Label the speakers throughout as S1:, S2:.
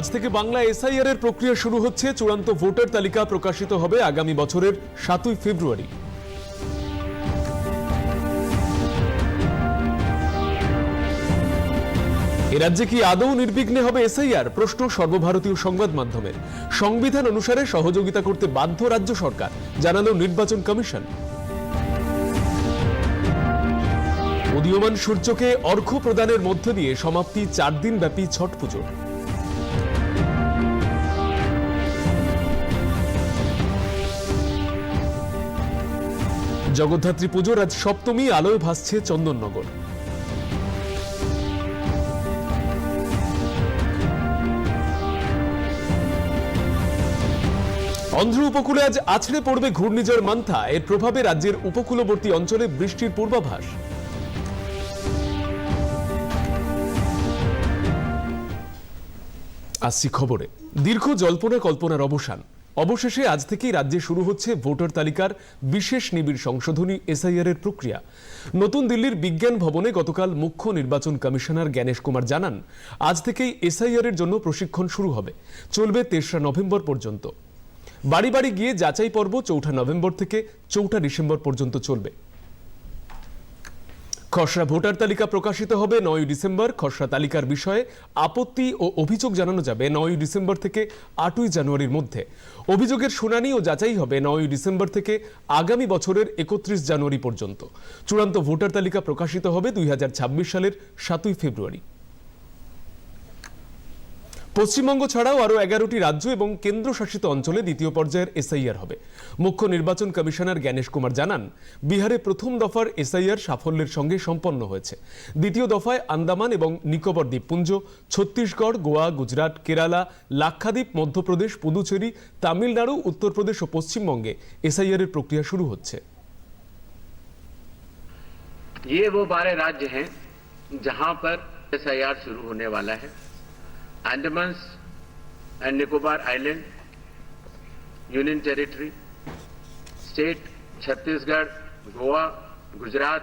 S1: আজ থেকে বাংলা এসআইআর এর প্রক্রিয়া শুরু হচ্ছে। চূড়ান্ত ভোটার তালিকা প্রকাশিত হবে আগামী বছরের সাতই ফেব্রুয়ারি। এ রাজ্যে কি আদৌ নির্বিঘ্নে হবে এসআইআর? প্রশ্ন সর্বভারতীয় সংবাদ মাধ্যমের। সংবিধান অনুসারে সহযোগিতা করতে বাধ্য রাজ্য সরকার, জানালো নির্বাচন কমিশন। উদীয়মান সূর্যকে অর্ঘ্য প্রদানের মধ্য দিয়ে সমাপ্তি চার দিন ব্যাপী ছট পুজোর জগদ্ধাত্রী পুজোর আজ সপ্তমী, আলোয় ভাসছে চন্দননগর। অন্ধ্র উপকূলে আজ আছড়ে পড়বে ঘূর্ণিঝড় মান্থা। এর প্রভাবে রাজ্যের উপকূলবর্তী অঞ্চলে বৃষ্টির পূর্বাভাস। আসছি খবরে। দীর্ঘ জল্পনা কল্পনার অবসান। অবশেষে আজ থেকেই রাজ্যে শুরু হচ্ছে ভোটার তালিকার বিশেষ নিবিড় সংশোধনী এসআইআর এর প্রক্রিয়া। নতুন দিল্লির বিজ্ঞান ভবনে গতকাল মুখ্য নির্বাচন কমিশনার জ্ঞানেশ কুমার জানান, আজ থেকেই এসআইআর এর জন্য প্রশিক্ষণ শুরু হবে। চলবে তেসরা নভেম্বর পর্যন্ত। বাড়ি বাড়ি গিয়ে যাচাই পর্ব চৌঠা নভেম্বর থেকে চৌঠা ডিসেম্বর পর্যন্ত চলবে। খসড়া ভোটার তালিকা প্রকাশিত হবে নয় ডিসেম্বর। খসড়া তালিকার বিষয়ে আপত্তি ও অভিযোগ জানানো যাবে নয় ডিসেম্বর থেকে আটই জানুয়ারির মধ্যে। অভিযোগের শুনানি ও যাচাই হবে নয় ডিসেম্বর থেকে আগামী বছরের একত্রিশ জানুয়ারি পর্যন্ত। চূড়ান্ত ভোটার তালিকা প্রকাশিত হবে দুই হাজার ছাব্বিশ সালের সাতই ফেব্রুয়ারি। পশ্চিমবঙ্গ ছাড়াও আরও এগারোটি রাজ্য এবং কেন্দ্রশাসিত অঞ্চলে দ্বিতীয় পর্যায়ের এসআইআর হবে মুখ্য নির্বাচন কমিশনার জ্ঞানেশ কুমার জানান বিহারে প্রথম দফার এসআইআর সাফল্যের সঙ্গে সম্পন্ন হয়েছে দ্বিতীয় দফায় আন্দামান এবং নিকোবর দ্বীপপুঞ্জ ছত্তিশগড় গোয়া গুজরাট কেরালা লাক্ষাদ্বীপ মধ্যপ্রদেশ পুদুচেরি তামিলনাড়ু উত্তরপ্রদেশ ও পশ্চিমবঙ্গে এসআইআর এর প্রক্রিয়া শুরু হচ্ছে
S2: ये वो बारह राज्य हैं जहां पर एस शुरू होने वाला है Andamans and Nicobar Island, Union Territory, State Chhattisgarh, Goa, Gujarat,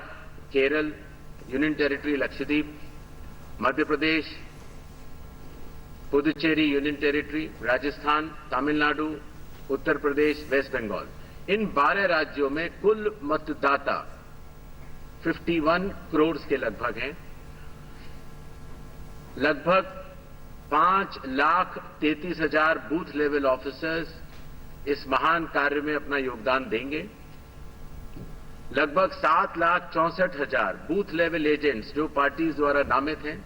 S2: Kerala, Union Territory Lakshadweep, Madhya Pradesh, Puducherry Union Territory, Rajasthan, Tamil Nadu, uttar pradesh west bengal इन 12 राज्यों में कुल मतदाता 51 करोड़ के लगभग हैं लगभग पाँच लाख तैतीस हज़ार बूथ लेवल ऑफिसर्स इस महान कार्य में अपना योगदान देंगे। लगभग सात लाख चौसठ हज़ार बूथ लेवल एजेंट्स जो पार्टीज़ द्वारा नामित हैं,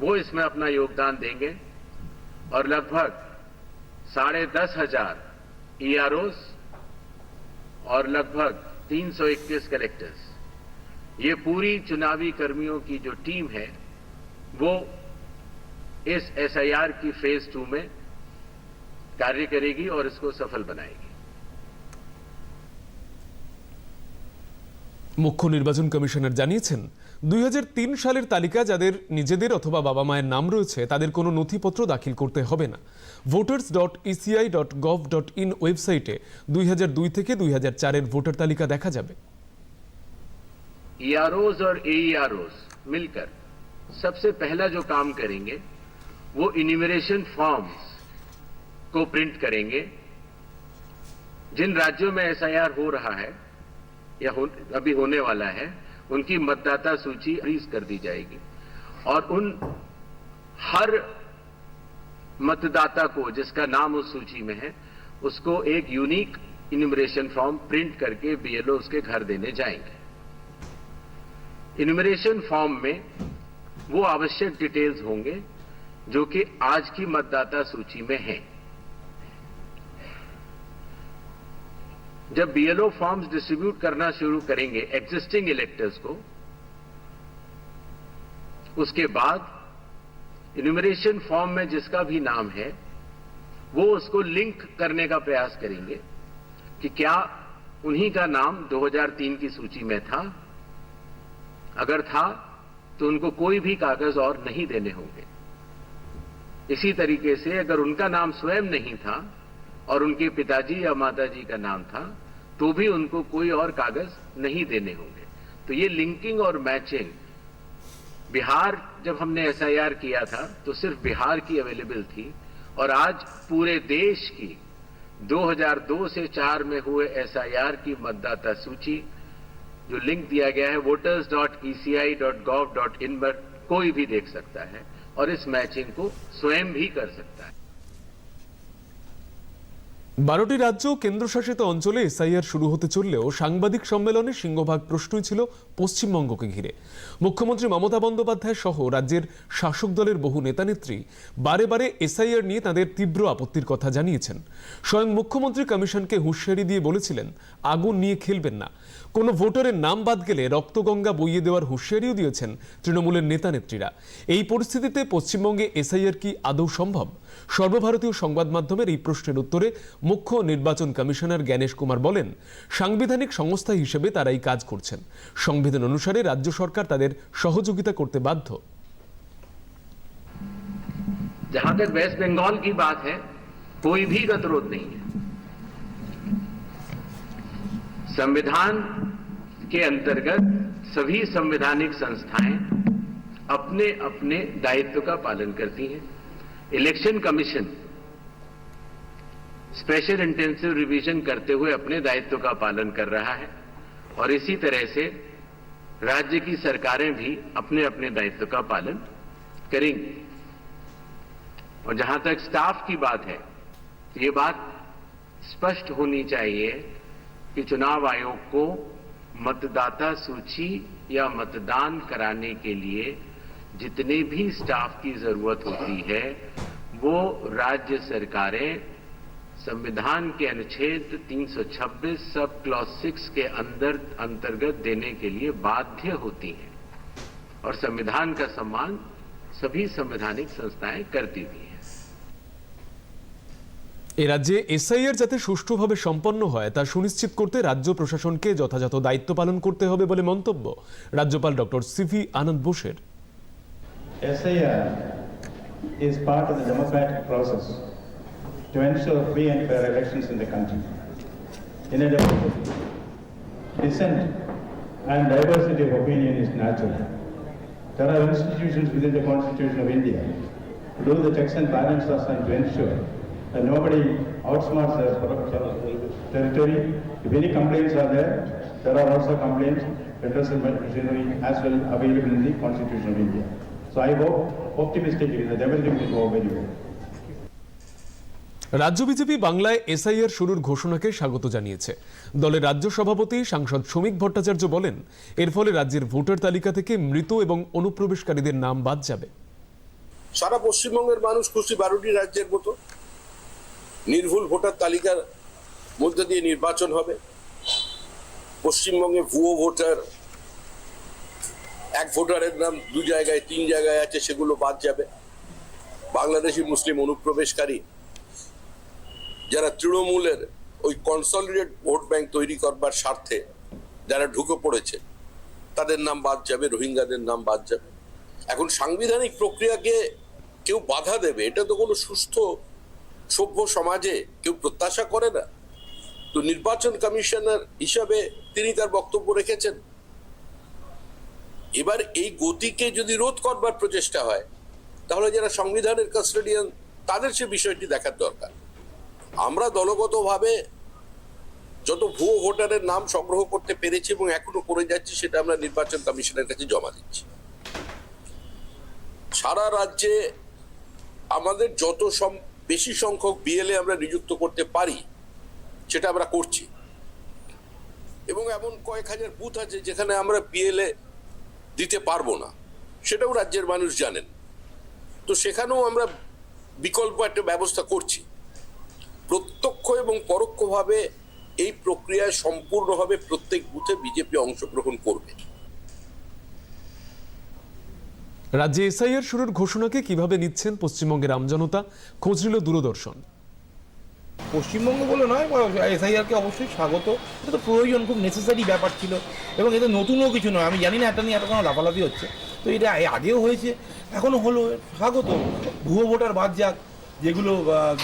S2: वो इसमें अपना योगदान देंगे। और लगभग साढ़े दस हज़ार ईआरओस और लगभग 321 कलेक्टर्स ये पूरी चुनावी कर्मियों की जो टीम है, वो इस एसआईआर की फेज टू में कार्य करेगी और इसको सफल बनाएगी
S1: মুখ্য নির্বাচন কমিশনার জানিয়েছেন দুই সালের তালিকা যাদের নিজেদের অথবা বাবা মায়ের নাম রয়েছে তাদের কোনো নথিপত্র দাখিল করতে হবে না voters dot ECI dot gov dot in ওয়েবসাইটে দুই থেকে দুই এর ভোটার তালিকা দেখা যাবে
S2: ईआरओज और एईआरओज मिलकर सबसे पहला जो काम करेंगे वो इन्यूमरेशन फॉर्म्स को प्रिंट करेंगे। जिन राज्यों में एसआईआर हो रहा है या हो, अभी होने वाला है उनकी मतदाता सूची फ्रीज कर दी जाएगी। और उन हर मतदाता को जिसका नाम उस सूची में है उसको एक यूनिक इन्यूमरेशन फॉर्म प्रिंट करके बीएलओ उसके घर देने जाएँगे। इन्यूमरेशन फॉर्म में वो आवश्यक डिटेल्स होंगे जो कि आज की मतदाता सूची में हैं। जब बीएलओ फॉर्म्स डिस्ट्रीब्यूट करना शुरू करेंगे एग्जिस्टिंग इलेक्टर्स को, उसके बाद इन्यूमरेशन फॉर्म में जिसका भी नाम है, वो उसको लिंक करने का प्रयास करेंगे कि क्या उन्हीं का नाम 2003 की सूची में था। अगर था तो उनको कोई भी कागज़ और नहीं देने होंगे। इसी तरीके से अगर उनका नाम स्वयं नहीं था और उनके पिताजी या माताजी का नाम था तो भी उनको कोई और कागज़ नहीं देने होंगे। तो ये लिंकिंग और मैचिंग, बिहार जब हमने एसआईआर किया था तो सिर्फ़ बिहार की अवेलेबल थी और आज पूरे देश की 2002 से 4 में हुए एसआईआर की मतदाता सूची, जो लिंक दिया गया है voters dot ECI dot gov dot in पर कोई भी देख सकता है। और इस मैचिंग को स्वयं भी कर सकता है।
S1: বারোটি রাজ্য কেন্দ্রশাসিত অঞ্চলে এসআইআর শুরু হতে চললেও সাংবাদিক সম্মেলনে সিংহভাগ প্রশ্নই ছিল পশ্চিমবঙ্গকে ঘিরে। মুখ্যমন্ত্রী মমতা বন্দ্যোপাধ্যায় সহ রাজ্যের শাসক দলের বহু নেতানেত্রী বারে বারে এসআইআর নিয়ে তাদের তীব্র আপত্তির কথা জানিয়েছেন। স্বয়ং মুখ্যমন্ত্রী কমিশনকে হুঁশিয়ারি দিয়ে বলেছিলেন, আগুন নিয়ে খেলবেন না। কোনো ভোটারের নাম বাদ গেলে রক্তগঙ্গা বইয়ে দেওয়ার হুঁশিয়ারিও দিয়েছেন তৃণমূলের নেতানেত্রীরা। এই পরিস্থিতিতে পশ্চিমবঙ্গে এসআইআর কি আদৌ সম্ভব? সর্বভারতীয় সংবাদ মাধ্যমের এই প্রশ্নের উত্তরে মুখ্য নির্বাচন কমিশনার জ্ঞানেশ কুমার বলেন সাংবিধানিক সংস্থা হিসেবে তারা এই কাজ করছেন সংবিধান অনুসারে রাজ্য সরকার তাদের সহযোগিতা করতে বাধ্য
S2: जहां तक वेस्ट बंगाल की बात है कोई भी गतिरोध नहीं है संविधान के अंतर्गत सभी संवैधानिक संस्थाएं अपने अपने दायित्व का पालन करती हैं election commission special intensive revision करते हुए अपने दायित्व का पालन कर रहा है और इसी तरह से राज्य की सरकारें भी अपने अपने दायित्व का पालन करेंगी। और जहाँ तक स्टाफ की बात है, ये बात स्पष्ट होनी चाहिए कि चुनाव आयोग को मतदाता सूची या मतदान कराने के लिए जितने भी स्टाफ की ज़रूरत होती है, वो राज्य सरकारें संविधान के अनुच्छेद 326 सब क्लॉज 6 के अंदर अंतर्गत देने के लिए बाध्य होती हैं और संविधान का सम्मान सभी संवैधानिक संस्थाएं करती भी हैं
S1: এ রাজ্যে এসআইআর যাতে সুষ্ঠুভাবে সম্পন্ন হয় তা সুনিশ্চিত করতে রাজ্য প্রশাসনকে যথাযথ দায়িত্ব পালন করতে হবে বলে মন্তব্য রাজ্যপাল ডক্টর সিভি আনন্দ বোসের
S3: SIR is part of the democratic process to ensure free and fair elections in the country. In a democracy, dissent and diversity of opinion is natural. There are institutions within the Constitution of India to do the checks and balances and to ensure that nobody outsmarts their territory. If any complaints are there, there are also complaints, redressal machinery as well available in the Constitution of India. So I hope optimistically that everything will go very well.
S1: রাজ্য BJP বাংলায় SIR শুরুর ঘোষণাকে স্বাগত জানিয়েছে। দলের রাজ্য সভাপতি সাংসদ শ্রমিক ভট্টাচার্য বলেন, এর ফলে রাজ্যের ভোটার তালিকা থেকে মৃত এবং অনুপ্রবেশকারীদের নাম বাদ যাবে।
S4: সারা পশ্চিমবঙ্গের মানুষ খুশি বারোটি রাজ্যের মতো। নির্ভুল ভোটার তালিকার মধ্যে দিয়ে নির্বাচন হবে। পশ্চিমবঙ্গে ভুয়ো ভোটার, এক ভোটারের নাম দু জায়গায়, তিন জায়গায় আছে, সেগুলো বাদ যাবে। বাংলাদেশি মুসলিম অনুপ্রবেশকারী যারা তৃণমূলের ওই কনসলিডেট ভোট ব্যাংক তৈরি করবার স্বার্থে যারা ঢুকে পড়েছে, তাদের নাম বাদ যাবে, রোহিঙ্গাদের নাম বাদ যাবে। এখন সাংবিধানিক প্রক্রিয়াকে কেউ বাধা দেবে, এটা তো কোনো সুস্থ সভ্য সমাজে কেউ প্রত্যাশা করে না। তো নির্বাচন কমিশনার হিসাবে তিনি তার বক্তব্য রেখেছেন। এবার এই গতিকে যদি রোধ করবার প্রচেষ্টা হয়, তাহলে যারা সংবিধানের কাস্টোডিয়ান তাদের সে বিষয়টি দেখার দরকার। আমরা দলগতভাবে যত ভুয়ো ভোটারের নাম সংগ্রহ করতে পেরেছি এবং এখনও করে যাচ্ছি, সেটা আমরা নির্বাচন কমিশনের কাছে জমা দিচ্ছি। সারা রাজ্যে আমাদের যত বেশি সংখ্যক বিএলএ আমরা নিযুক্ত করতে পারি, সেটা আমরা করছি। এবং এমন কয়েক হাজার বুথ আছে যেখানে আমরা বিএলএ দিতে পারব না। সেটাও রাজ্যের মানুষ জানেন। তো সেখানেও আমরা বিকল্প একটা ব্যবস্থা করছি। প্রত্যক্ষ এবং পরোক্ষভাবে এই প্রক্রিয়ায় সম্পূর্ণভাবে প্রত্যেক বুথে বিজেপি অংশগ্রহণ করবে।
S1: রাজ্যে এসআইআর শুরুর ঘোষণাকে কীভাবে নিচ্ছেন পশ্চিমবঙ্গের আমজনতা খোঁজ নিল দূরদর্শন।
S5: পশ্চিমবঙ্গ বলে নয় এসআইআরকে অবশ্যই স্বাগত। এটা তো প্রয়োজন খুব নেসেসারি ব্যাপার ছিল এবং এটা নতুনও কিছু নয়। আমি জানি না এটা নিয়ে এত কোনো লাফালাফি হচ্ছে। তো এটা আগেও হয়েছে এখনও হলো স্বাগত। ভুয়ো ভোটার বাদ যাক যেগুলো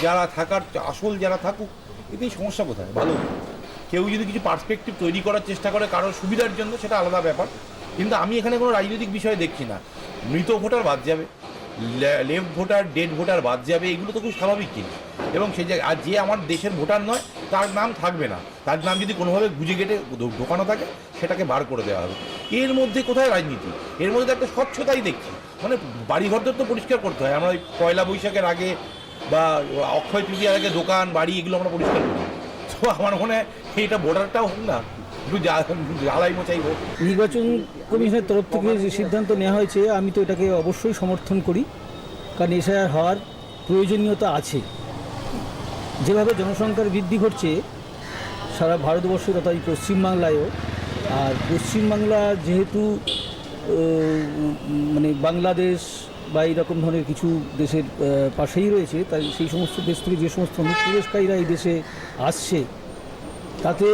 S5: যারা থাকার, আসল যারা থাকুক, এতেই সমস্যা কোথায় ভালো। কেউ যদি কিছু পার্সপেক্টিভ তৈরি করার চেষ্টা করে কারোর সুবিধার জন্য, সেটা আলাদা ব্যাপার। কিন্তু আমি এখানে কোনো রাজনৈতিক বিষয় দেখছি না। মৃত ভোটার বাদ যাবে লেফট ভোটার ডেড ভোটার বাদ যাবে, এগুলো তো খুব স্বাভাবিক জিনিস। এবং সেই জায়গায় আর যে আমার দেশের ভোটার নয়, তার নাম থাকবে না। তার নাম যদি কোনোভাবে গুজে গেটে ঢোকানো থাকে, সেটাকে বার করে দেওয়া হবে। এর মধ্যে কোথায় রাজনীতি? এর মধ্যে একটা স্বচ্ছতাই দেখছি। মানে বাড়িঘরদের তো পরিষ্কার করতে হয়। আমরা পয়লা বৈশাখের আগে বা অক্ষয় তৃতীয়ার আগে দোকান, বাড়ি এগুলো আমরা পরিষ্কার করি। তো আমার মনে হয় এটা ভোটারটাও হোক না, একটু
S6: নির্বাচন কমিশনের তরফ থেকে যে সিদ্ধান্ত নেওয়া হয়েছে, আমি তো এটাকে অবশ্যই সমর্থন করি। কারণ এসআইআর হওয়ার প্রয়োজনীয়তা আছে। যেভাবে জনসংখ্যার বৃদ্ধি ঘটছে, সারা ভারতবর্ষে তথা এই পশ্চিমবাংলায়ও, আর পশ্চিমবাংলা যেহেতু মানে বাংলাদেশ বা এইরকম ধরনের কিছু দেশের পাশেই রয়েছে, তাই সেই সমস্ত দেশ থেকে যে সমস্ত অনুপ্রবেশকারীরা এই দেশে আসছে, তাতে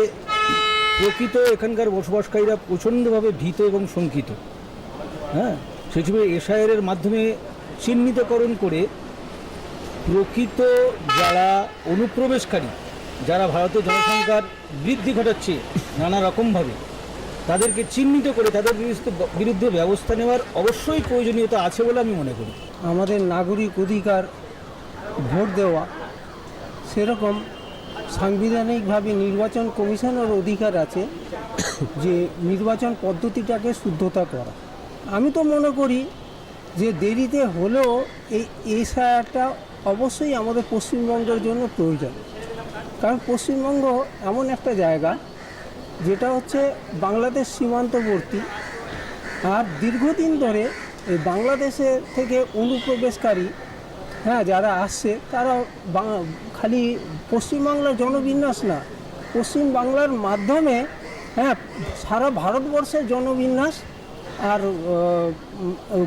S6: প্রকৃত এখানকার বসবাসকারীরা প্রচণ্ডভাবে ভীত এবং শঙ্কিত। হ্যাঁ? সেই হিসেবে মাধ্যমে চিহ্নিতকরণ করে প্রকৃত যারা অনুপ্রবেশকারী, যারা ভারতের জনসংখ্যার বৃদ্ধি ঘটাচ্ছে নানা রকমভাবে তাদেরকে চিহ্নিত করে তাদের বিরুদ্ধে ব্যবস্থা নেওয়ার অবশ্যই প্রয়োজনীয়তা আছে বলে আমি মনে করি।
S7: আমাদের নাগরিক অধিকার, ভোট দেওয়া, সেরকম সাংবিধানিকভাবে নির্বাচন কমিশনের অধিকার আছে যে নির্বাচন পদ্ধতিটাকে শুদ্ধতা করা। আমি তো মনে করি যে দেরিতে হলেও এই এসআইআরটা অবশ্যই আমাদের পশ্চিমবঙ্গের জন্য প্রয়োজন। কারণ পশ্চিমবঙ্গ এমন একটা জায়গা যেটা হচ্ছে বাংলাদেশ সীমান্তবর্তী। আর দীর্ঘদিন ধরে এই বাংলাদেশে থেকে অনুপ্রবেশকারী হ্যাঁ যারা আসছে, তারা খালি পশ্চিমবাংলার জনবিন্যাস না পশ্চিম বাংলার মাধ্যমে হ্যাঁ সারা ভারতবর্ষের জনবিন্যাস আর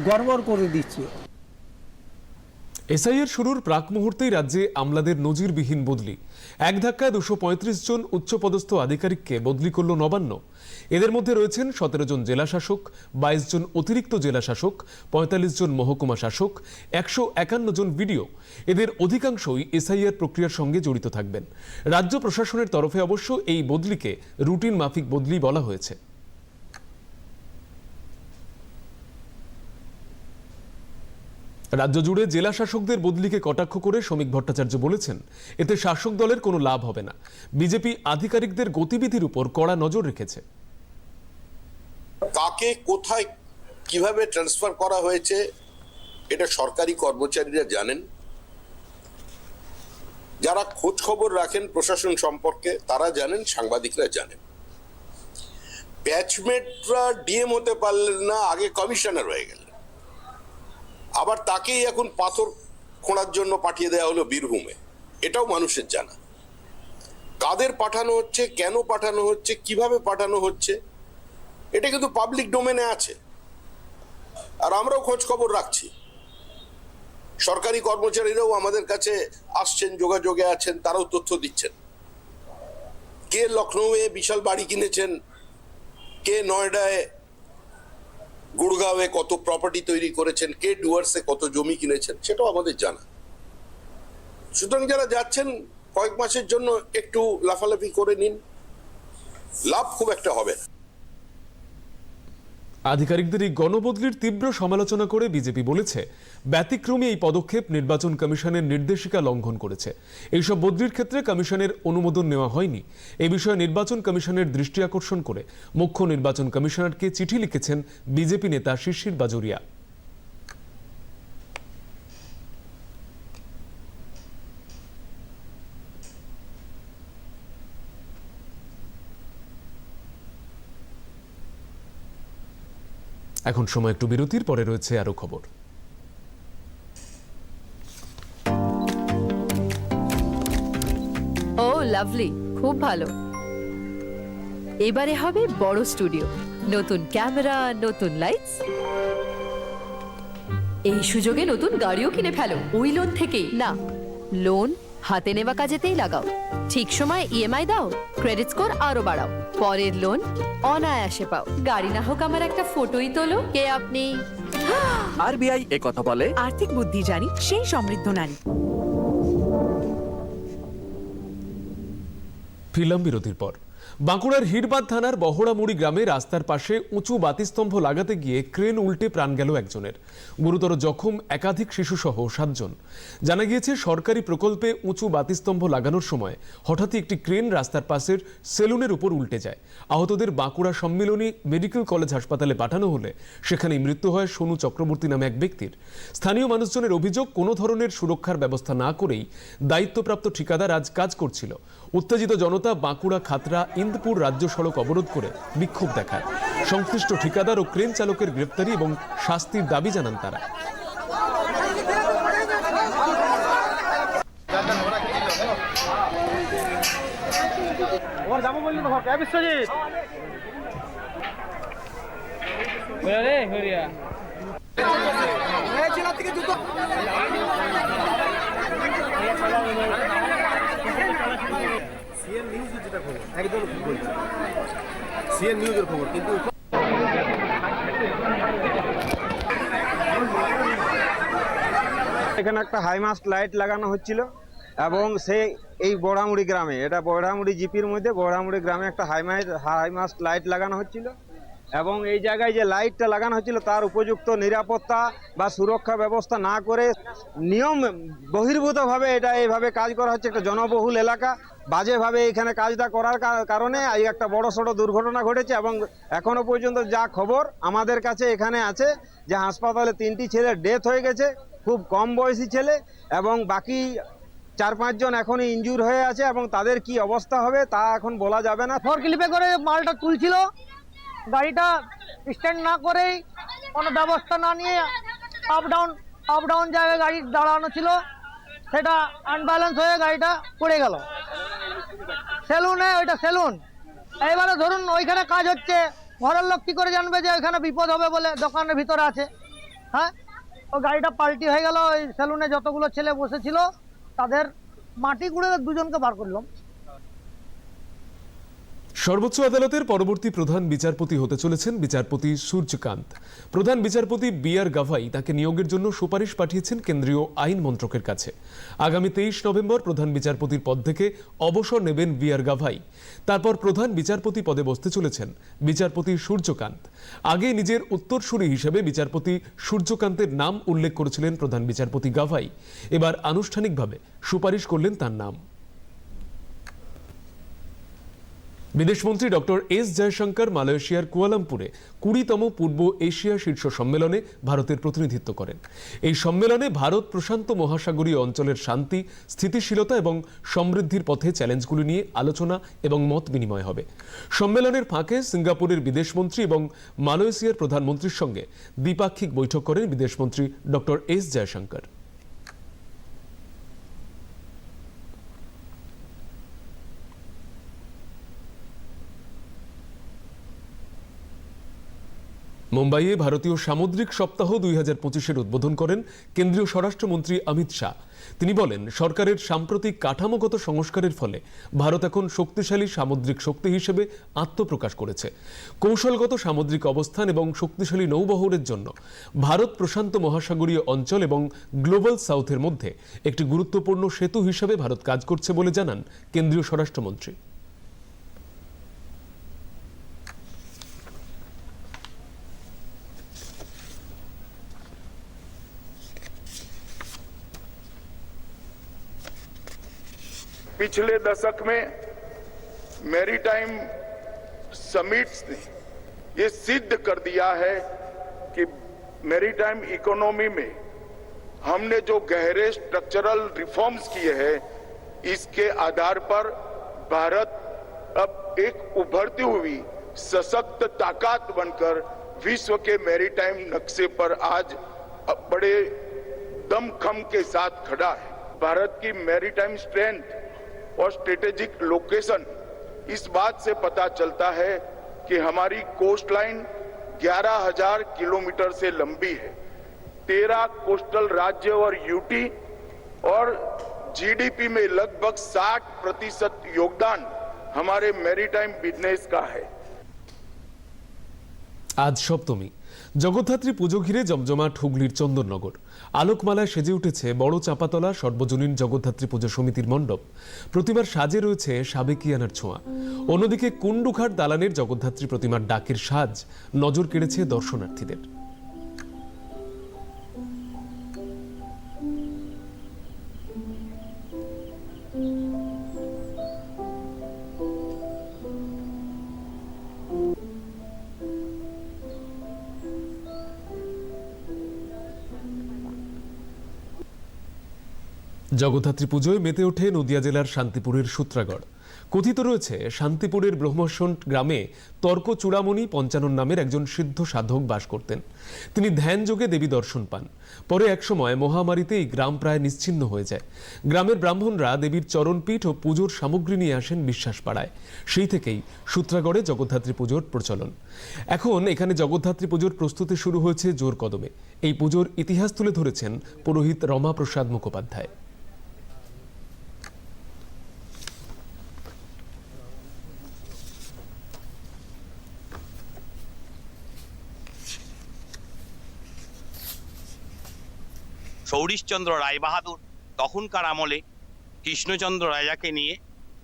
S7: গড়বড় করে দিচ্ছে।
S1: এসআইয়ের শুরুর প্রাক মুহূর্তেই রাজ্যে আমলাদের নজিরবিহীন বদলি। এক ধাক্কায় দুশো জন উচ্চপদস্থ আধিকারিককে বদলি করল নবান্ন। এদের মধ্যে রয়েছেন সতেরো জন জেলা শাসক, বাইশ জন অতিরিক্ত জেলা শাসক, পঁয়তাল্লিশ জন মহকুমা শাসক, একশো একান্ন জন বিডিও। এদের অধিকাংশই এসআইআর প্রক্রিয়ার সঙ্গে জড়িত থাকবেন। রাজ্য প্রশাসনের তরফে অবশ্য এই বদলিকে রুটিন মাফিক বদলি বলা হয়েছে। রাজ্য জুড়ে জেলা শাসকদের বদলিকে কটাক্ষ করে শ্রমিক ভট্টাচার্য বলেছেন, এতে শাসক দলের কোনো লাভ হবে না। বিজেপি আধিকারিকদের গতিবিধির উপর কড়া নজর রেখেছে।
S4: কাকে, কোথায়, কীভাবে ট্রান্সফার করা হয়েছে, এটা সরকারি কর্মচারীরা জানেন। যারা খোঁজ খবর রাখেন প্রশাসন সম্পর্কে, তারা জানেন, সাংবাদিকরা জানেন। ব্যাচমেটরা ডিএম হতে পারলেন না, আগে কমিশনার হয়ে গেলেন। আবার তাকেই এখন পাথর খোঁড়ার জন্য পাঠিয়ে দেওয়া হলো বীরভূমে। এটাও মানুষের জানা। কাদের পাঠানো হচ্ছে, কেন পাঠানো হচ্ছে, কীভাবে পাঠানো হচ্ছে, এটা কিন্তু পাবলিক ডোমেনে আছে। আর আমরাও খোঁজ খবর রাখছি। সরকারি কর্মচারীরাও আমাদের কাছে আসছেন, যোগাযোগে আছেন, তারাও তথ্য দিচ্ছেন। কে লখনৌয়ে বিশাল বাড়ি কিনেছেন, কে নয়ডায় গুড়গাঁওয়ে কত প্রপার্টি তৈরি করেছেন, কে ডুয়ার্সে কত জমি কিনেছেন, সেটাও আমাদের জানা। সুতরাং যারা যাচ্ছেন কয়েক মাসের জন্য একটু লাফালাফি করে নিন। লাভ খুব একটা হবে না।
S1: আধিকারিকদের এই গণবদলির তীব্র সমালোচনা করে বিজেপি বলেছে ব্যতিক্রমী এই পদক্ষেপ নির্বাচন কমিশনের নির্দেশিকা লঙ্ঘন করেছে। এইসব বদলির ক্ষেত্রে কমিশনের অনুমোদন নেওয়া হয়নি। এ বিষয়ে নির্বাচন কমিশনের দৃষ্টি আকর্ষণ করে মুখ্য নির্বাচন কমিশনারকে চিঠি লিখেছেন বিজেপি নেতা শিশির বাজুরিয়া। এখন সময় একটু বিরতির, পরে রয়েছে আরও খবর।
S8: লাভলি খুব ভালো। এবারে হবে বড় স্টুডিও নতুন ক্যামেরা নতুন লাইটস এই সুযোগে নতুন গাড়িও কিনে ফেলো। ওই লোন থেকেই। না লোন হাতে নেওয়া কাজেতেই লাগাও। ঠিক সময় ইএমআই দাও ক্রেডিট স্কোর আরও বাড়াও। পরের লোন অনায়াসে পাও। গাড়ি না হোক আমার একটা ফটোই তোলো। কে আপনি?
S9: আরবিআই এ কথা বলে?
S10: আর্থিক বুদ্ধি জানি সেই সমৃদ্ধ নারী।
S1: ফিরলাম বিরতির পর। বাঁকুড়ার হিড়বাদ থানার বহড়ামুড়ি গ্রামে রাস্তার পাশে উঁচু বাতিস্তম্ভ লাগাতে গিয়ে ক্রেন উল্টে প্রাণ গেল একজনের। গুরুতর জখম একাধিক শিশুসহ সাতজন। জানা গিয়েছে, সরকারি প্রকল্পে উঁচু বাতিস্তম্ভ লাগানোর সময় হঠাৎই একটি ক্রেন রাস্তার পাশের সেলুনের উপর উল্টে যায়। আহতদের বাঁকুড়া সম্মিলনী মেডিকেল কলেজ হাসপাতালে পাঠানো হলে সেখানেই মৃত্যু হয় সোনু চক্রবর্তী নামে এক ব্যক্তির। স্থানীয় মানুষজনের অভিযোগ, কোনো ধরনের সুরক্ষার ব্যবস্থা না করেই দায়িত্বপ্রাপ্ত ঠিকাদার আজ কাজ করছিল। উত্তেজিত জনতা বাঁকুড়া খাতরা ইন্দপুর রাজ্য সড়ক অবরোধ করে বিক্ষোভ দেখায়। সংশ্লিষ্ট ঠিকাদার ও ক্রেন চালকের গ্রেপ্তারি এবং শাস্তির দাবি জানান তারা।
S11: এখানে একটা হাইমাস্ট লাইট লাগানো হচ্ছিল এবং সে এই বড়ামুড়ি গ্রামে, এটা বড়ামুড়ি জিপির মধ্যে, বড়ামুড়ি গ্রামে একটা হাইমাই হাইমাস্ট লাইট লাগানো হচ্ছিল এবং এই জায়গায় যে লাইটটা লাগানো হচ্ছিল তার উপযুক্ত নিরাপত্তা বা সুরক্ষা ব্যবস্থা না করে নিয়ম বহির্ভূতভাবে এটা এইভাবে কাজ করা হচ্ছে। একটা জনবহুল এলাকা বাজেভাবে এখানে কাজটা করার কারণে এই একটা বড় সড়ো দুর্ঘটনা ঘটেছে এবং এখনও পর্যন্ত যা খবর আমাদের কাছে এখানে আছে যে হাসপাতালে তিনটি ছেলে ডেথ হয়ে গেছে, খুব কম বয়সী ছেলে এবং বাকি চার পাঁচজন এখনই ইনজুর হয়ে আছে এবং তাদের কি অবস্থা হবে তা এখন বলা যাবে না।
S7: ফোর ক্লিপে করে মালটা তুলছিল, গাড়িটা স্ট্যান্ড না করেই কোনো ব্যবস্থা না নিয়ে আপ ডাউন আপ ডাউন জায়গায় গাড়ি দাঁড়ানো ছিল, সেটা আনব্যালেন্স হয়ে গাড়িটা পড়ে গেল। সেলুনে ওইটা সেলুন। এবারে ধরুন, ওইখানে কাজ হচ্ছে, ঘরের লোক কী করে জানবে যে ওইখানে বিপদ হবে বলে দোকানের ভিতরে আছে? হ্যাঁ? ও গাড়িটা পাল্টি হয়ে গেল, ওই সেলুনে যতগুলো ছেলে বসেছিল, তাদের মাটি গুঁড়ে দুজনকে বার করলাম।
S1: সর্বোচ্চ আদালতের পরবর্তী প্রধান বিচারপতি হতে চলেছেন বিচারপতি সূর্যকান্ত। প্রধান বিচারপতি বি আর গাভাই তাকে নিয়োগের জন্য সুপারিশ পাঠিয়েছেন কেন্দ্রীয় আইন মন্ত্রকের কাছে। আগামী তেইশ নভেম্বর প্রধান বিচারপতির পদ থেকে অবসর নেবেন বি আর গাভাই। তারপর প্রধান বিচারপতি পদে বসতে চলেছেন বিচারপতি সূর্যকান্ত। আগে নিজের উত্তরসূরি হিসেবে বিচারপতি সূর্যকান্তের নাম উল্লেখ করেছিলেন প্রধান বিচারপতি গাভাই। এবার আনুষ্ঠানিকভাবে সুপারিশ করলেন তার নাম। বিদেশমন্ত্রী ডক্টর এস জয়শঙ্কর মালয়েশিয়ার কুয়ালামপুরে কুড়িতম পূর্ব এশিয়া শীর্ষ সম্মেলনে ভারতের প্রতিনিধিত্ব করেন। এই সম্মেলনে ভারত প্রশান্ত মহাসাগরীয় অঞ্চলের শান্তি, স্থিতিশীলতা এবং সমৃদ্ধির পথে চ্যালেঞ্জগুলি নিয়ে আলোচনা এবং মত বিনিময় হবে। সম্মেলনের ফাঁকে সিঙ্গাপুরের বিদেশমন্ত্রী এবং মালয়েশিয়ার প্রধানমন্ত্রীর সঙ্গে দ্বিপাক্ষিক বৈঠক করেন বিদেশমন্ত্রী ডক্টর এস জয়শঙ্কর। মুম্বাইয়ে ভারতীয় সামুদ্রিক সপ্তাহ দুই হাজার পঁচিশের উদ্বোধন করেন কেন্দ্রীয় স্বরাষ্ট্রমন্ত্রী অমিত শাহ। তিনি বলেন, সরকারের সাম্প্রতিক কাঠামোগত সংস্কারের ফলে ভারত এখন শক্তিশালী সামুদ্রিক শক্তি হিসেবে আত্মপ্রকাশ করেছে। কৌশলগত সামুদ্রিক অবস্থান এবং শক্তিশালী নৌবহরের জন্য ভারত প্রশান্ত মহাসাগরীয় অঞ্চল এবং গ্লোবাল সাউথের মধ্যে একটি গুরুত্বপূর্ণ সেতু হিসেবে ভারত কাজ করছে বলে জানান কেন্দ্রীয় স্বরাষ্ট্রমন্ত্রী।
S12: पिछले दशक में मैरीटाइम समिट्स ने ये सिद्ध कर दिया है कि मैरीटाइम इकोनॉमी में हमने जो गहरे स्ट्रक्चरल रिफॉर्म्स किए हैं, इसके आधार पर भारत अब एक उभरती हुई सशक्त ताकत बनकर विश्व के मैरीटाइम नक्शे पर आज बड़े दमखम के साथ खड़ा है। भारत की मैरीटाइम स्ट्रेंथ और स्ट्रेटेजिक लोकेशन इस बात से पता चलता है कि हमारी कोस्ट लाइन 11,000 किलोमीटर से लंबी है। तेरह कोस्टल राज्य और यूटी और जीडीपी में लगभग 60 प्रतिशत योगदान हमारे मैरीटाइम बिज़नेस का है।
S1: আজ সপ্তমী। জগদ্ধাত্রী পুজো ঘিরে জমজমাট হুগলির চন্দননগর। আলোকমালায় সেজে উঠেছে বড় চাপাতলা সর্বজনীন জগদ্ধাত্রী পুজো সমিতির মণ্ডপ। প্রতিমার সাজে রয়েছে সাবেকিয়ানার ছোঁয়া। অন্যদিকে কুণ্ডুঘাট দালানের জগদ্ধাত্রী প্রতিমার ডাকের সাজ নজর কেড়েছে দর্শনার্থীদের। জগদ্ধাত্রী পুজোয় মেতে ওঠে নদিয়া জেলার শান্তিপুরের সূত্রাগড়। কথিত রয়েছে, শান্তিপুরের ব্রহ্মসন গ্রামে তর্ক চূড়ামণি পঞ্চানন নামের একজন সিদ্ধ সাধক বাস করতেন। তিনি ধ্যান যোগে দেবী দর্শন পান। পরে একসময় মহামারীতে এই গ্রাম প্রায় নিশ্চিন্ন হয়ে যায়। গ্রামের ব্রাহ্মণরা দেবীর চরণপীঠ ও পুজোর সামগ্রী নিয়ে আসেন বিশ্বাস পাড়ায়। সেই থেকেই সূত্রাগড়ে জগদ্ধাত্রী পুজোর প্রচলন। এখন এখানে জগদ্ধাত্রী পুজোর প্রস্তুতি শুরু হয়েছে জোর কদমে এই পুজোর ইতিহাস তুলে ধরেছেন পুরোহিত রমাপ্রসাদ মুখোপাধ্যায়।
S13: সৌরিশচন্দ্র রায়বাহাদুর তখনকার আমলে কৃষ্ণচন্দ্র রাজাকে নিয়ে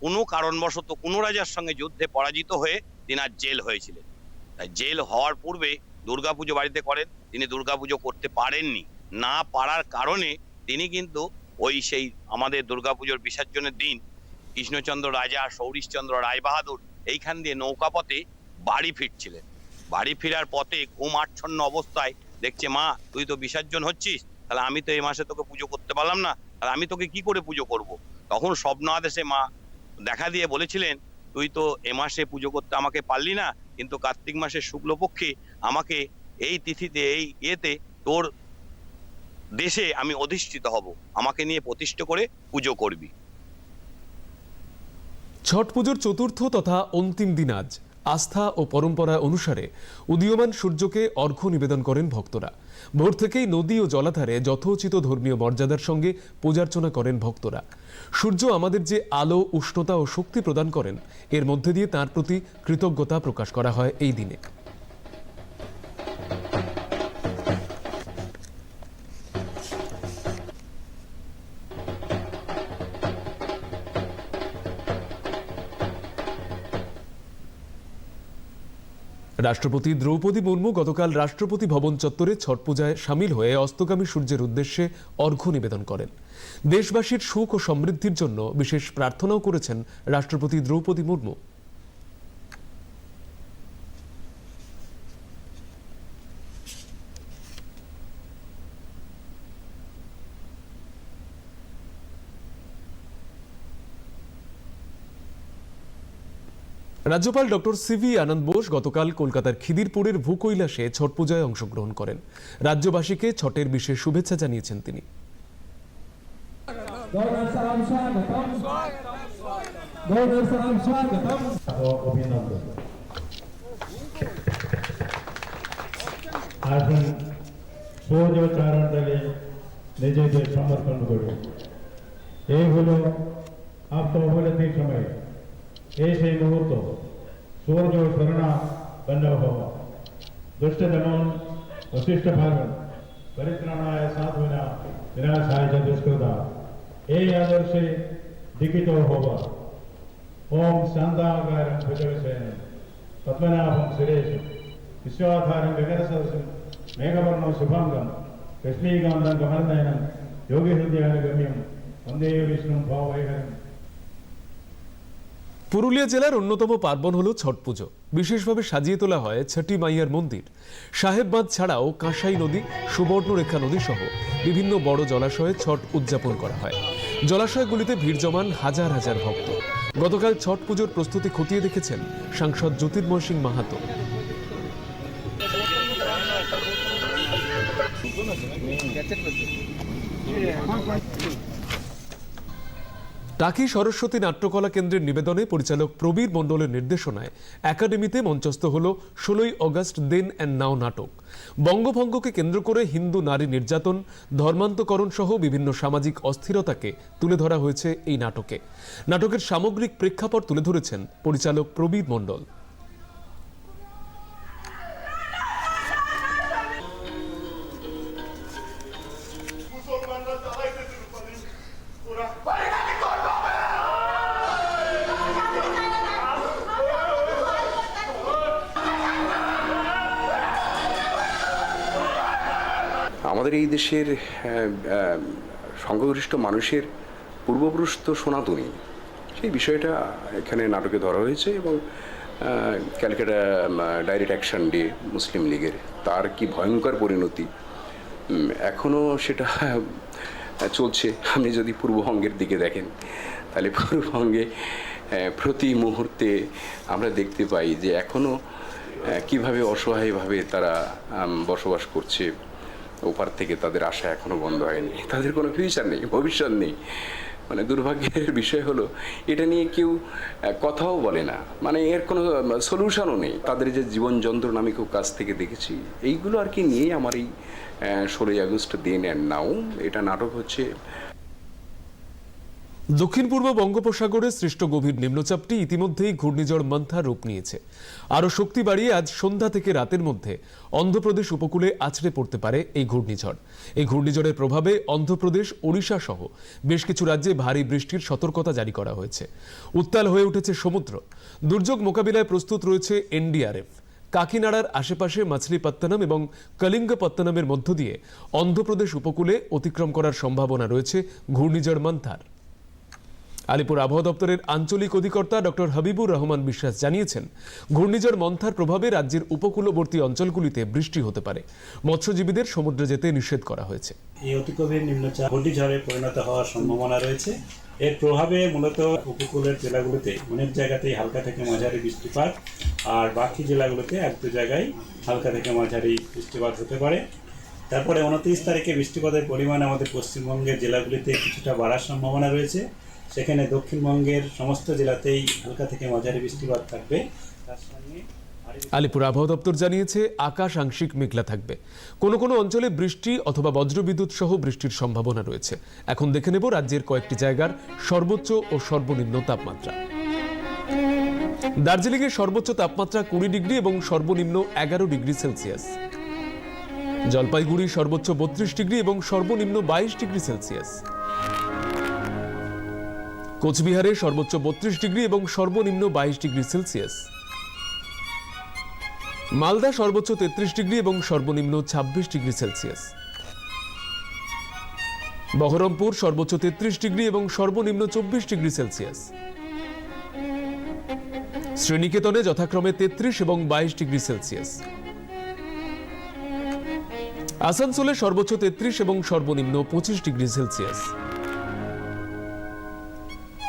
S13: কোনো কারণবশত কোনো রাজার সঙ্গে যুদ্ধে পরাজিত হয়ে তিনি আর জেল হয়েছিলেন। তাই জেল হওয়ার পূর্বে দুর্গাপুজো বাড়িতে করেন, তিনি দুর্গাপুজো করতে পারেননি। না পারার কারণে তিনি কিন্তু ওই সেই আমাদের দুর্গাপুজোর বিসর্জনের দিন কৃষ্ণচন্দ্র রাজা সৌরিশচন্দ্র রায়বাহাদুর এইখান দিয়ে নৌকাপথে বাড়ি ফিরছিলেন। বাড়ি ফেরার পথে ঘুম আচ্ছন্ন অবস্থায় দেখছে, মা, তুই তো বিসর্জন হচ্ছিস? তাহলে আমি তো এই মাসে তোকে পুজো করতে পারলাম না, তাহলে আমি তোকে কি করে পুজো করব। তখন স্বপ্ন আদেশে মা দেখা দিয়ে বলেছিলেন, তুই তো এ মাসে পুজো করতে আমাকে পারলি না, কিন্তু কার্তিক মাসের শুক্লপক্ষে আমাকে এই তিথিতে, এই ইয়েতে তোর দেশে আমি অধিষ্ঠিত হব। আমাকে নিয়ে প্রতিষ্ঠিত করে পুজো করবি।
S1: ছট পুজোর চতুর্থ তথা অন্তিম দিন আজ। আস্থা ও পরম্পরা অনুসারে উদীয়মান সূর্যকে অর্ঘ্য নিবেদন করেন ভক্তরা। ভোর থেকেই নদী ও জলাধারে যথোচিত ধর্মীয় মর্যাদার সঙ্গে পূজার্চনা করেন ভক্তরা। সূর্য আমাদের যে আলো, উষ্ণতা ও শক্তি প্রদান করেন, এর মধ্যে দিয়ে তার প্রতি কৃতজ্ঞতা প্রকাশ করা হয় এই দিনে। রাষ্ট্রপতি দ্রৌপদী মুর্মু গতকাল রাষ্ট্রপতি ভবন চত্বরে ছট পূজায় সামিল হয়ে অস্তগামী সূর্যের উদ্দেশ্যে অর্ঘ্য নিবেদন করেন। দেশবাসীর সুখ ও সমৃদ্ধির জন্য বিশেষ প্রার্থনাও করেছেন রাষ্ট্রপতি দ্রৌপদী মুর্মু। রাজ্যপাল ডক্টর সিভি আনন্দ বোস গতকাল কলকাতার খিদিরপুরের ভূকৈলাসে ছট পূজায় অংশগ্রহণ করেন। রাজ্যবাসীকে ছটের বিশেষ শুভেচ্ছা জানিয়েছেন তিনি।
S3: সময়। ऐसे मुहूर्त सूर्य स्वर्ण पंडव दुष्ट धनों वशिष्ठ भाग परित्राणाय साधु निराशाय दुष्कृत ए आदर्शे दिखित होव ओम शांताकार भुजविशयन पद्मनाभम सुरेश विश्वाधारम विगत सदस्य मेघवर्ण शुभांगम कृष्णीकांत गमनयन योगी हृदय गम्यम वंदे विष्णु भाव वैहरम
S1: পুরুলিয়া জেলার অন্যতম পার্বণ হল ছট পুজো। বিশেষভাবে সাজিয়ে তোলা হয় ছটি মাইয়ার মন্দির। সাহেববাঁধ ছাড়াও কাঁসাই নদী, সুবর্ণরেখা নদী সহ বিভিন্ন বড় জলাশয়ে ছট উদযাপন করা হয়। জলাশয়গুলিতে ভিড় জমান হাজার হাজার ভক্ত। গতকাল ছট পুজোর প্রস্তুতি খতিয়ে দেখেছেন সাংসদ জ্যোতির্ময় সিং মাহাতো। টাকি সরস্বতী নাট্যকলা কেন্দ্রের নিবেদনে পরিচালক প্রবীর মণ্ডলের নির্দেশনায় একাডেমিতে মঞ্চস্থ হল ষোলোই অগস্ট দেন অ্যান্ড নাও নাটক। বঙ্গভঙ্গকে কেন্দ্র করে হিন্দু নারী নির্যাতন, ধর্মান্তকরণ সহ বিভিন্ন সামাজিক অস্থিরতাকে তুলে ধরা হয়েছে এই নাটকে। নাটকের সামগ্রিক প্রেক্ষাপট তুলে ধরেছেন পরিচালক প্রবীর মণ্ডল।
S14: দেশের সংখ্যাগরিষ্ঠ মানুষের পূর্বপুরুষ তো সনাতনী। সেই বিষয়টা এখানে নাটকে ধরা হয়েছে এবং Calcutta direct action day Muslim লীগের তার কি ভয়ঙ্কর পরিণতি এখনও সেটা চলছে। আপনি যদি পূর্ববঙ্গের দিকে দেখেন, তাহলে পূর্ববঙ্গে প্রতি মুহূর্তে আমরা দেখতে পাই যে এখনও কীভাবে অসহায়ভাবে তারা বসবাস করছে ওপার থেকে তাদের আশা এখনও বন্ধ হয়নি। তাদের কোনো ফিউচার নেই, ভবিষ্যৎ নেই। মানে দুর্ভাগ্যের বিষয় হলো, এটা নিয়ে কেউ কথাও বলে না। মানে এর কোনো সলিউশনও নেই। তাদের যে জীবন যন্ত্রণা আমি খুব কাছ থেকে দেখেছি, এইগুলো আর কি নিয়েই আমার এই ষোলোই আগস্ট দিন অ্যান্ড নাও এটা নাটক হচ্ছে
S1: দক্ষিণ পূর্ব বঙ্গোপসাগরে সৃষ্ট গভীর নিম্নচাপটি ইতিমধ্যেই ঘূর্ণিঝড় মন্থা রূপ নিয়েছে। আরও শক্তি বাড়িয়ে আজ সন্ধ্যা থেকে রাতের মধ্যে অন্ধ্রপ্রদেশ উপকূলে আছড়ে পড়তে পারে এই ঘূর্ণিঝড়। এই ঘূর্ণিঝড়ের প্রভাবে অন্ধ্রপ্রদেশ ওড়িশা সহ বেশ কিছু রাজ্যে ভারী বৃষ্টির সতর্কতা জারি করা হয়েছে। উত্তাল হয়ে উঠেছে সমুদ্র। দুর্যোগ মোকাবিলায় প্রস্তুত রয়েছে এনডিআরএফ। কাকিনাড়ার আশেপাশে মাছলিপত্তনম এবং কলিঙ্গপত্তনমের মধ্য দিয়ে অন্ধ্রপ্রদেশ উপকূলে অতিক্রম করার সম্ভাবনা রয়েছে ঘূর্ণিঝড় মন্থার। আলিপুর আবহাওয়া দপ্তরের আঞ্চলিক অধিকর্তা ডক্টর হাবিবুর রহমান বিশ্বাস জানিয়েছেন, ঘূর্ণিঝড় মন্থার প্রভাবে রাজ্যের উপকূলবর্তী অঞ্চলগুলিতে বৃষ্টি হতে পারে। মৎস্যজীবীদের সমুদ্রে যেতে নিষেধ করা হয়েছে।
S15: এই অতিগভীর নিম্নচাপ, ঘূর্ণিঝড়ে পরিণত হওয়ার সম্ভাবনা রয়েছে। এর প্রভাবে মূলত উপকূলের জেলাগুলোতে অনেক জায়গাতেই হালকা থেকে মাঝারি বৃষ্টিপাত আর বাকি জেলাগুলোতে এক দু জায়গায় হালকা থেকে মাঝারি বৃষ্টিপাত হতে পারে। তারপরে উনত্রিশ তারিখে বৃষ্টিপাতের পরিমাণ আমাদের পশ্চিমবঙ্গের জেলাগুলিতে কিছুটা বাড়ার সম্ভাবনা রয়েছে। সেখানে দক্ষিণবঙ্গের সমস্ত জেলাতেই হালকা থেকে মাঝারি বৃষ্টিপাত থাকবে। তার সঙ্গে
S1: আলিপুর আবহাওয়া দপ্তর জানিয়েছে আকাশ আংশিক মেঘলা থাকবে। কোনো কোনো অঞ্চলে বৃষ্টি অথবা বজ্রবিদ্যুৎ সহ বৃষ্টির সম্ভাবনা রয়েছে। এখন দেখে নেব রাজ্যের কয়েকটি জায়গার সর্বোচ্চ ও সর্বনিম্ন তাপমাত্রা। দার্জিলিংয়ের সর্বোচ্চ তাপমাত্রা কুড়ি ডিগ্রি এবং সর্বনিম্ন এগারো ডিগ্রি সেলসিয়াস। জলপাইগুড়ি সর্বোচ্চ বত্রিশ ডিগ্রি এবং সর্বনিম্ন বাইশ ডিগ্রি সেলসিয়াস। কোচবিহারে সর্বোচ্চ বত্রিশ ডিগ্রি এবং সর্বনিম্ন বাইশ ডিগ্রি সেলসিয়াস। মালদা সর্বোচ্চ তেত্রিশ ডিগ্রি এবং সর্বনিম্ন ছাব্বিশ ডিগ্রি সেলসিয়াস। বহরমপুর সর্বোচ্চ তেত্রিশ ডিগ্রি এবং সর্বনিম্ন চব্বিশ ডিগ্রি সেলসিয়াস। শ্রেণীকেতনে যথাক্রমে তেত্রিশ এবং বাইশ ডিগ্রি সেলসিয়াস। আসানসোলে সর্বোচ্চ তেত্রিশ এবং সর্বনিম্ন পঁচিশ ডিগ্রি সেলসিয়াস।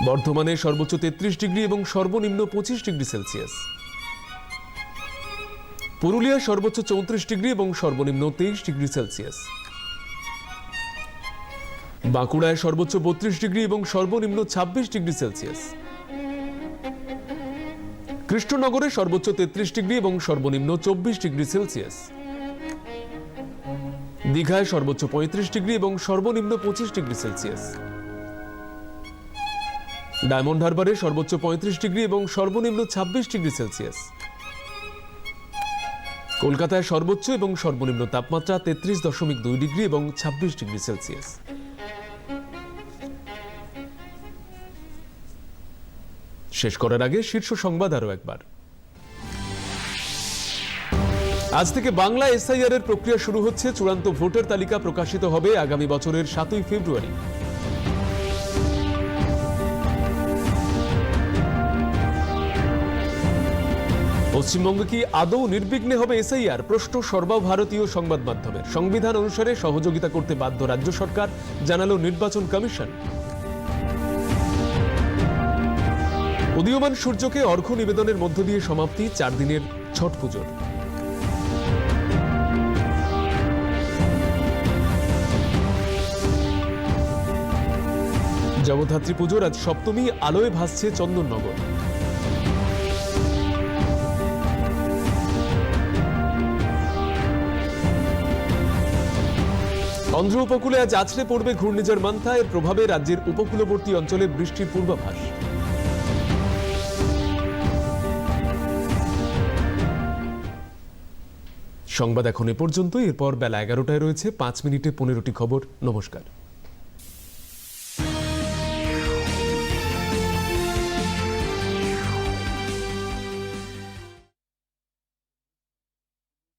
S1: বর্ধমানে সর্বোচ্চ তেত্রিশ ডিগ্রি এবং সর্বনিম্ন পঁচিশ ডিগ্রি সেলসিয়াস। পুরুলিয়ায় সর্বোচ্চ চৌত্রিশ ডিগ্রি এবং সর্বনিম্ন তেইশ ডিগ্রি সেলসিয়াস। বাঁকুড়ায় সর্বোচ্চ বত্রিশ ডিগ্রি এবং সর্বনিম্ন ছাব্বিশ ডিগ্রি সেলসিয়াস। কৃষ্ণনগরে সর্বোচ্চ তেত্রিশ ডিগ্রি এবং সর্বনিম্ন চব্বিশ ডিগ্রি সেলসিয়াস। দীঘায় সর্বোচ্চ পঁয়ত্রিশ ডিগ্রি এবং সর্বনিম্ন পঁচিশ ডিগ্রি সেলসিয়াস। ডায়মন্ড হারবারে সর্বোচ্চ পঁয়ত্রিশ ডিগ্রি এবং সর্বনিম্ন ছাব্বিশ ডিগ্রি সেলসিয়াস। কলকাতায় সর্বোচ্চ এবং সর্বনিম্ন তাপমাত্রা তেত্রিশ দশমিক দুই ডিগ্রি এবং ছাব্বিশ ডিগ্রি সেলসিয়াস। শেষ করার আগে শীর্ষ সংবাদ আরও একবার। আজ থেকে বাংলা এসআইআর এর প্রক্রিয়া শুরু হচ্ছে, চূড়ান্ত ভোটার তালিকা প্রকাশিত হবে আগামী বছরের সাতই ফেব্রুয়ারি। পশ্চিমবঙ্গে কি আদৌ নির্বিঘ্নে হবে এসআইআর? প্রশ্ন সর্বভারতীয় সংবাদ মাধ্যমের। সংবিধান অনুসারে সহযোগিতা করতে বাধ্য রাজ্য সরকার, জানালো নির্বাচন কমিশন। উদীয়মান সূর্যকে অর্ঘ্য নিবেদনের মধ্য দিয়ে সমাপ্তি, চার দিনের ছট পুজোর। জগদ্ধাত্রী পুজোর আজ সপ্তমী, আলোয় ভাসছে চন্দননগর। অন্ধ্র উপকূলে আজ আছড়ে পড়বে ঘূর্ণিঝড় মান্থা। এর প্রভাবে রাজ্যের উপকূলবর্তী অঞ্চলে বৃষ্টির পূর্বাভাস। সংবাদ এখন এ পর্যন্ত এরপর বেলা এগারোটায় রয়েছে পাঁচ মিনিটে পনেরোটি খবর। নমস্কার।